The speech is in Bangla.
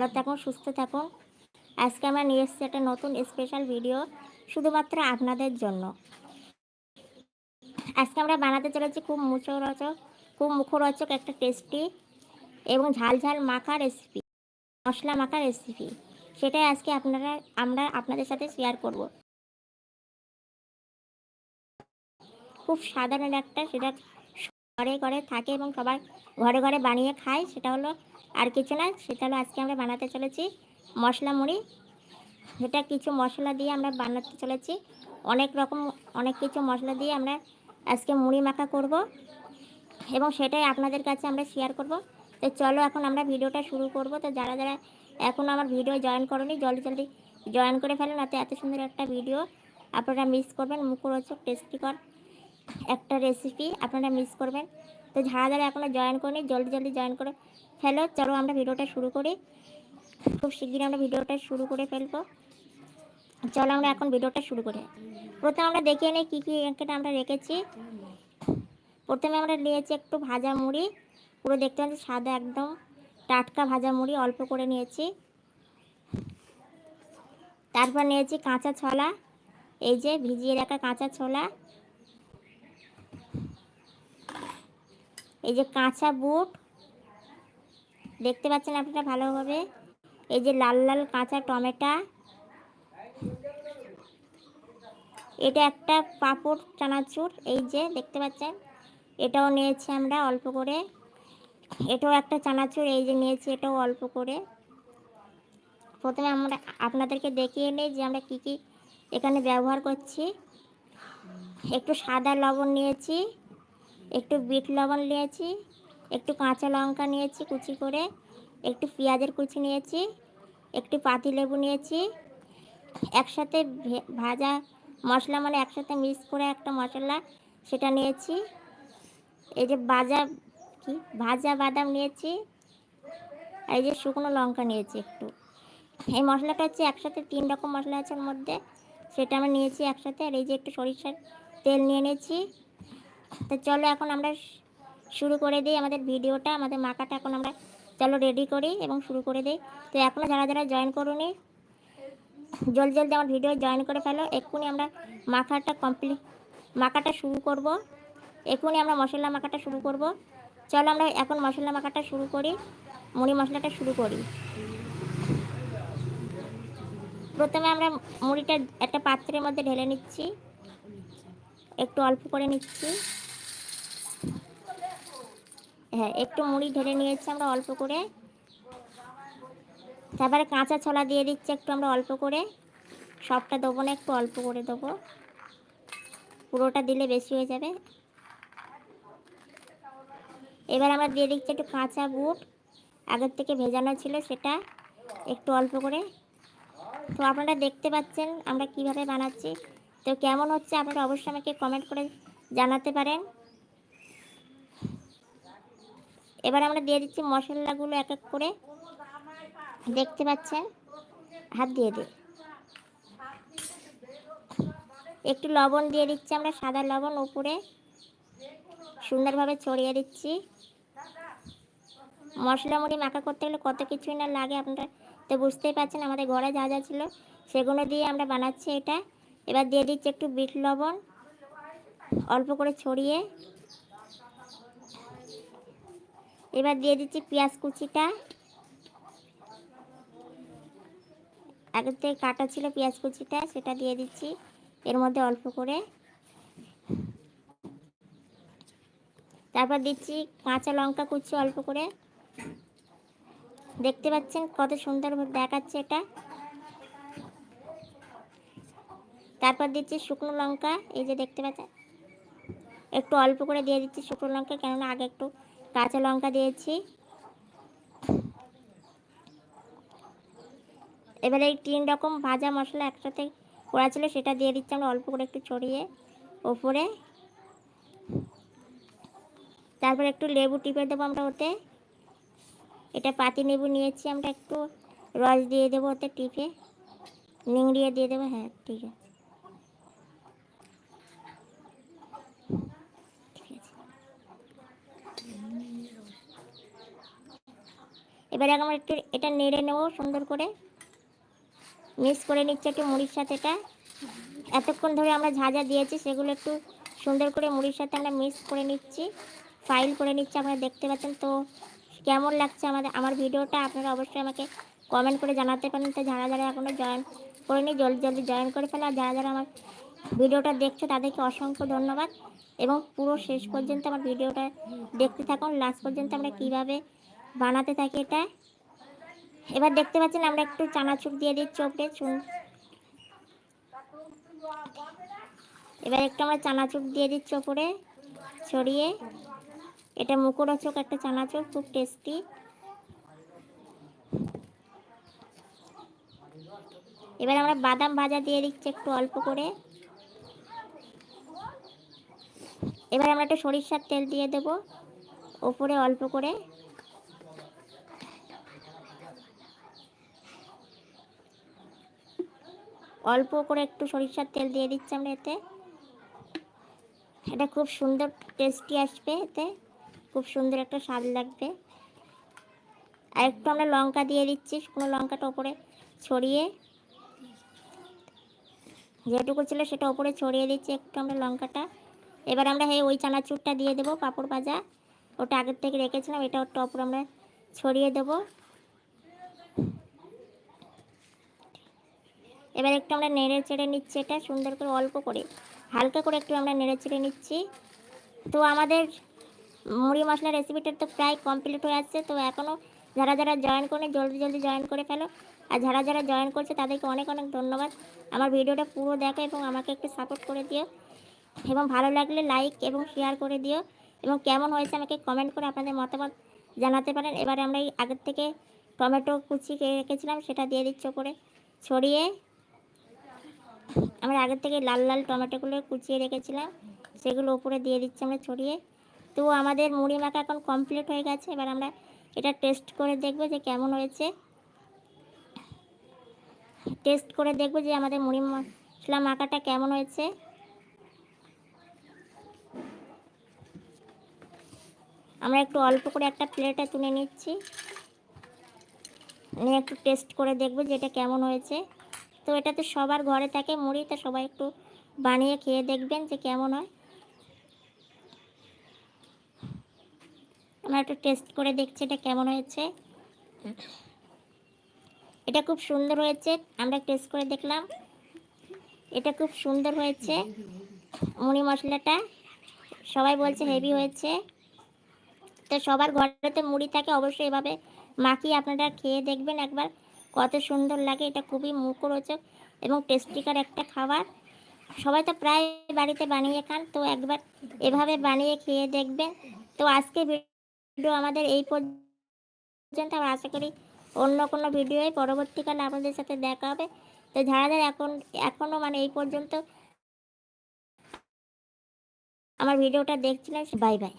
ভালো থাকুন সুস্থ থাকুন আজকে আমরা নিয়ে এসেছি একটা নতুন স্পেশাল ভিডিও শুধুমাত্র আপনাদের জন্য। আজকে আমরা বানাতে চলেছি খুব মুখরোচক খুব মুখরোচক একটা টেস্টি এবং ঝাল ঝাল মাখা রেসিপি মশলা মাখা রেসিপি সেটাই আজকে আপনারা, আমরা আপনাদের সাথে শেয়ার করব। খুব সাধারণ একটা, সেটা ঘরে ঘরে থাকে এবং সবার ঘরে ঘরে বানিয়ে খায়, সেটা হলো আর কিছু না, সেটা হলো আজকে আমরা বানাতে চলেছি মশলা মুড়ি। সেটা কিছু মশলা দিয়ে আমরা বানাতে চলেছি। অনেক রকম, অনেক কিছু মশলা দিয়ে আমরা আজকে মুড়ি মাখা করব এবং সেটাই আপনাদের কাছে আমরা শেয়ার করব। তো চলো এখন আমরা ভিডিওটা শুরু করব। তো যারা যারা এখন আমার ভিডিও জয়েন করনি, জলদি জলদি জয়েন করে ফেলেন তাতে এত সুন্দর একটা ভিডিও আপনারা মিস করবেন। মুখরোচক টেস্টিকর একটা রেসিপি আপনারা মিস করবেন। তো যারা যারা এখনও জয়েন করেনি, জলদি জলদি জয়েন করে ফেলো। চলো আমরা ভিডিওটা শুরু করি। খুব শিগগিরই আমরা ভিডিওটা শুরু করে ফেলব। চলো আমরা এখন ভিডিওটা শুরু করি। প্রথমে আমরা দেখিয়ে নিই কী কী এখানে আমরা রেখেছি। প্রথমে আমরা নিয়েছি একটু ভাজা মুড়ি। পুরো দেখতে পাচ্ছি সাদা একদম টাটকা ভাজা মুড়ি অল্প করে নিয়েছি। তারপর নিয়েছি কাঁচা ছোলা। এই যে ভিজিয়ে রাখা কাঁচা ছোলা। এই যে কাঁচা বুট, দেখতে পাচ্ছেন আপনারা ভালোভাবে? এই যে লাল লাল কাঁচা টমেটা, এটা একটা পাঁপড় চানাচুর, এই যে দেখতে পাচ্ছেন? এটাও নিয়েছি আমরা অল্প করে। এটাও একটা চানাচুর, এই যে নিয়েছি এটাও অল্প করে। প্রথমে আমরা আপনাদেরকে দেখিয়ে নিই যে আমরা কি কি এখানে ব্যবহার করছি। একটু সাদা লবণ নিয়েছি। একটু বিট লবণ নিয়েছি, একটু কাঁচা লঙ্কা নিয়েছি কুচি করে, একটু পেঁয়াজের কুচি নিয়েছি, একটু পাতি লেবু নিয়েছি। একসাথে ভাজা মশলা মানে একসাথে মিক্স করে একটা মশলা সেটা নিয়েছি। এই যে ভাজা কি? ভাজা বাদাম নিয়েছি এই যে শুকনো লঙ্কা নিয়েছি একটু। এই মশলাটা হচ্ছে একসাথে তিন রকম মশলা আছে ওর মধ্যে, সেটা আমি নিয়েছি একসাথে। আর এই যে একটু সরিষার তেল নিয়ে নিয়েছি তো চলো এখন আমরা শুরু করে দিই আমাদের ভিডিওটা, আমাদের মাখাটা এখন আমরা চলো রেডি করি এবং শুরু করে দিই। তো এখনও যারা যারা জয়েন করুনি, জলদি জলদি আমার ভিডিও জয়েন করে ফেলো। এক্ষুনি আমরা মাখাটা কমপ্লিট মাখাটা শুরু করব। এক্ষুনি আমরা মশলা মাখাটা শুরু করব। চলো আমরা এখন মশলা মাখাটা শুরু করি, মুড়ি মশলাটা শুরু করি। প্রথমে আমরা মুড়িটা একটা পাত্রের মধ্যে ঢেলে নিচ্ছি। একটু অল্প করে নিচ্ছি। হ্যাঁ একটু মুড়ি ঢেলে নিয়েছি আমরা অল্প করে। তারপরে কাঁচা ছোলা দিয়ে দিচ্ছি একটু আমরা অল্প করে। সবটা দেবো না, একটু অল্প করে দেবো। পুরোটা দিলে বেশি হয়ে যাবে। এবার আমরা দিয়ে দিচ্ছি একটু কাঁচা বুট আগের থেকে ভেজানো ছিল সেটা একটু অল্প করে। তো আপনারা দেখতে পাচ্ছেন আমরা কীভাবে বানাচ্ছি। তো কেমন হচ্ছে আপনারা অবশ্যই আমাকে কমেন্ট করে জানাতে পারেন। এবার আমরা দিয়ে দিচ্ছি মশলাগুলো এক এক করে। দেখতে পাচ্ছেন? হাত দিয়ে দিই। একটু লবণ দিয়ে দিচ্ছি আমরা, সাদা লবণ উপরে। সুন্দরভাবে ছড়িয়ে দিচ্ছি। মশলা মুড়ি মাখা করতে গেলে কত কিছুই না লাগে, আপনারা তো বুঝতেই পারছেন আমাদের ঘরে যা যা ছিল সেগুলো দিয়ে আমরা বানাচ্ছি এটা। এবার দিয়ে দিচ্ছি একটু বিট লবণ, অল্প করে ছড়িয়ে। এবার দিয়ে দিচ্ছি পেঁয়াজ কুচিটা। আগের থেকে কাটা ছিল পেঁয়াজ কুচিটা, সেটা দিয়ে দিচ্ছি। এর মধ্যে অল্প করে। তারপর দিচ্ছি কাঁচা লঙ্কা কুচি অল্প করে। দেখতে পাচ্ছেন কত সুন্দর দেখাচ্ছে এটা। তারপর দিচ্ছি শুকনো লঙ্কা, এই যে দেখতে পাচ্ছেন। একটু অল্প করে দিয়ে দিচ্ছি শুকনো লঙ্কা, কেননা আগে একটু কাঁচা লঙ্কা দিয়েছি। এবারে এই তিন রকম ভাজা মশলা একসাথে করা ছিল, সেটা দিয়ে দিচ্ছি আমরা অল্প করে একটু ছড়িয়ে ওপরে। তারপর একটু লেবু টিপে দেবো আমরা ওতে। এটা পাতি লেবু নিয়েছি, আমরা একটু রস দিয়ে দেবো ওতে টিপে। নিংড়িয়ে দিয়ে দেবো হ্যাঁ ঠিক আছে। এবারে আমরা একটু এটা নেড়ে নেব সুন্দর করে। মিক্স করে নিচ্ছি একটু মুড়ির সাথে এটা। এতক্ষণ ধরে আমরা ঝাঁঝা দিয়েছি সেগুলো একটু সুন্দর করে মুড়ির সাথে আমরা মিক্স করে নিচ্ছি। ফাইল করে নিচ্ছি, আপনারা দেখতে পাচ্ছেন তো কেমন লাগছে আমাদের আমার ভিডিওটা। আপনারা অবশ্যই আমাকে কমেন্ট করে জানাতে পারেন তো যারা যারা এখনও জয়েন করেনি, জলদি জলদি জয়েন করে ফেলে। আর যারা যারা আমার ভিডিওটা দেখছ, তাদেরকে অসংখ্য ধন্যবাদ। এবং পুরো শেষ পর্যন্ত আমার ভিডিওটা দেখতে থাকুন। লাস্ট পর্যন্ত আমরা কীভাবে বানাতে থাকি এটা। এবার দেখতে পাচ্ছেন আমরা একটু চানাচুর দিয়ে দিচ্ছি ওপরে চুন- এবার একটু আমরা চানাচুর দিয়ে দিচ্ছি ওপরে, ছড়িয়ে। এটা মুখরোচক একটা চানাচুর, খুব টেস্টি এবার আমরা বাদাম ভাজা দিয়ে দিচ্ছি একটু অল্প করে। এবার আমরা একটু সরিষার তেল দিয়ে দেব, ওপরে অল্প করে। অল্প করে একটু সরিষার তেল দিয়ে দিচ্ছি আমরা এতে। এটা খুব সুন্দর টেস্টি আসবে এতে। খুব সুন্দর একটা স্বাদ লাগবে। আর একটু আমরা লঙ্কা দিয়ে দিচ্ছি, শুকনো লঙ্কাটা ওপরে ছড়িয়ে। যেটুকু ছিল সেটা ওপরে ছড়িয়ে দিচ্ছি একটু আমরা লঙ্কাটা। এবার আমরা এই ওই চানাচুরটা দিয়ে দেবো পাঁপড় ভাজা। ওটা আগের থেকে রেখেছিলাম, এটা ওটা ওপরে আমরা ছড়িয়ে দেবো। এবার একটু আমরা নেড়ে চেড়ে নিচ্ছি এটা সুন্দর করে অল্প করে। হালকা করে একটু আমরা নেড়ে চেড়ে নিচ্ছি। তো আমাদের মুড়ি মশলা রেসিপিটা তো প্রায় কমপ্লিট হয়ে আসছে। তো এখনও যারা যারা জয়েন করে জলদি জলদি জয়েন করে ফেলো। আর যারা যারা জয়েন করছে, তাদেরকে অনেক অনেক ধন্যবাদ। আমার ভিডিওটা পুরো দেখো এবং আমাকে একটু সাপোর্ট করে দিও। এবং ভালো লাগলে লাইক এবং শেয়ার করে দিও। এবং কেমন হয়েছে আমাকে কমেন্ট করে আপনাদের মতামত জানাতে পারেন। এবারে আমরা এই আগের থেকে টমেটো কুচি রেখেছিলাম সেটা দিয়ে দিচ্ছ করে ছড়িয়ে আমরা আগের থেকে লাল লাল টমেটোগুলো কুচিয়ে রেখেছিলাম, সেগুলো উপরে দিয়ে দিচ্ছি আমরা ছড়িয়ে। তো আমাদের মুড়ি মাখা এখন কমপ্লিট হয়ে গেছে, এবার আমরা এটা টেস্ট করে দেখব যে কেমন হয়েছে। টেস্ট করে দেখব যে আমাদের মুড়ি মশলা মাখাটা কেমন হয়েছে। আমরা একটু অল্প করে একটা প্লেটে তুলে নিচ্ছি। নিয়ে একটু টেস্ট করে দেখব যে এটা কেমন হয়েছে। তো এটা তো সবার ঘরে থাকে, মুড়ি, তো সবাই একটু বানিয়ে খেয়ে দেখবেন যে কেমন হয়। আমরা একটু টেস্ট করে দেখছি এটা কেমন হয়েছে। এটা খুব সুন্দর হয়েছে, আমরা টেস্ট করে দেখলাম। এটা খুব সুন্দর হয়েছে, মুড়ি মশলাটা, সবাই বলছে হেভি হয়েছে। তো সবার ঘরেতে মুড়ি থাকে, অবশ্যই এভাবে মাখিয়ে আপনারা খেয়ে দেখবেন একবার। কত সুন্দর লাগে, এটা খুবই মুখরোচক এবং টেস্টিকার একটা খাবার। সবাই তো প্রায় বাড়িতে বানিয়ে খান, তো একবার এভাবে বানিয়ে খেয়ে দেখবেন তো আজকে ভিডিও আমাদের এই পর্যন্ত, আমরা আশা করি অন্য কোনো ভিডিওয়ে পরবর্তীকালে আপনাদের সাথে দেখা হবে। তো যারা যারা এখন এখনও মানে এই পর্যন্ত আমার ভিডিওটা দেখছিলেন, বাই বাই।